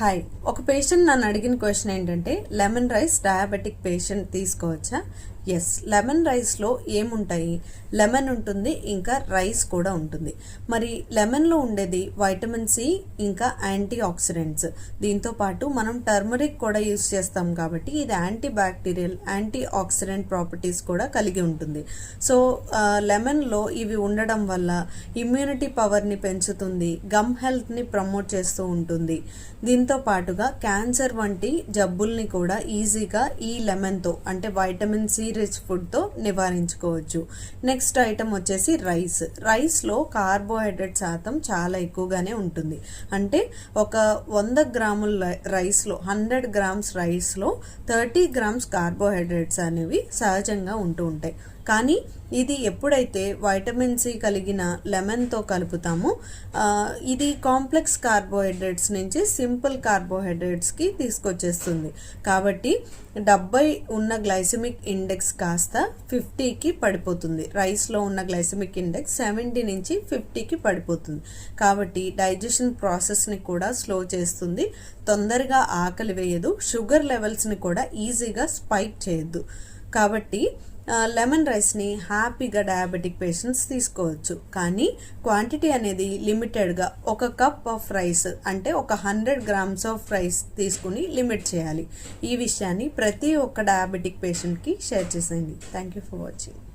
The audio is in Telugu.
హాయ్ ఒక పేషెంట్ నన్ను అడిగిన క్వశ్చన్ ఏంటంటే లెమన్ రైస్ డయాబెటిక్ పేషెంట్ తీసుకోవచ్చా? ఎస్ లెమన్ రైస్లో ఏముంటాయి? లెమన్ ఉంటుంది ఇంకా రైస్ కూడా ఉంటుంది. మరి లెమన్లో ఉండేది వైటమిన్ సి ఇంకా యాంటీ ఆక్సిడెంట్స్ దీంతో పాటు మనం టర్మరిక్ కూడా యూస్ చేస్తాం కాబట్టి ఇది antibacterial antioxidant properties కూడా కలిగి ఉంటుంది. సో లెమన్లో ఇవి ఉండడం వల్ల ఇమ్యూనిటీ పవర్ని పెంచుతుంది గమ్ హెల్త్ని ప్రమోట్ చేస్తూ ఉంటుంది. దీంతో పాటుగా క్యాన్సర్ వంటి జబ్బుల్ని కూడా ఈజీగా ఈ లెమన్తో అంటే వైటమిన్ సి రిచ్ ఫుడ్తో నివారించుకోవచ్చు. నెక్స్ట్ ఐటమ్ వచ్చేసి రైస్. రైస్లో కార్బోహైడ్రేట్ శాతం చాలా ఎక్కువగానే ఉంటుంది. అంటే ఒక వంద గ్రాముల రైస్లో హండ్రెడ్ గ్రామ్స్ రైస్లో థర్టీ గ్రామ్స్ కార్బోహైడ్రేట్స్ అనేవి సహజంగా ఉంటూ ఉంటాయి. కానీ ఇది ఎప్పుడైతే వైటమిన్ సి కలిగిన లెమన్తో కలుపుతామో ఇది కాంప్లెక్స్ కార్బోహైడ్రేట్స్ నుంచి సింపుల్ కార్బోహైడ్రేట్స్కి తీసుకొచ్చేస్తుంది. కాబట్టి డెబ్బై ఉన్న గ్లైసెమిక్ ఇండెక్స్ కాస్త ఫిఫ్టీకి పడిపోతుంది. రైస్లో ఉన్న గ్లైసెమిక్ ఇండెక్స్ సెవెంటీ నుంచి ఫిఫ్టీకి పడిపోతుంది. కాబట్టి డైజెషన్ ప్రాసెస్ని కూడా స్లో చేస్తుంది. తొందరగా ఆకలి వేయదు. షుగర్ లెవెల్స్ని కూడా ఈజీగా స్పైక్ చేయొద్దు. కాబట్టి లెమన్ రైస్ని హ్యాపీగా డయాబెటిక్ పేషెంట్స్ తీసుకోవచ్చు. కానీ క్వాంటిటీ అనేది లిమిటెడ్గా ఒక కప్ ఆఫ్ రైస్ అంటే ఒక హండ్రెడ్ గ్రామ్స్ ఆఫ్ రైస్ తీసుకుని లిమిట్ చేయాలి. ఈ విషయాన్ని ప్రతి ఒక్క డయాబెటిక్ పేషెంట్కి షేర్ చేసేయండి. Thank you for watching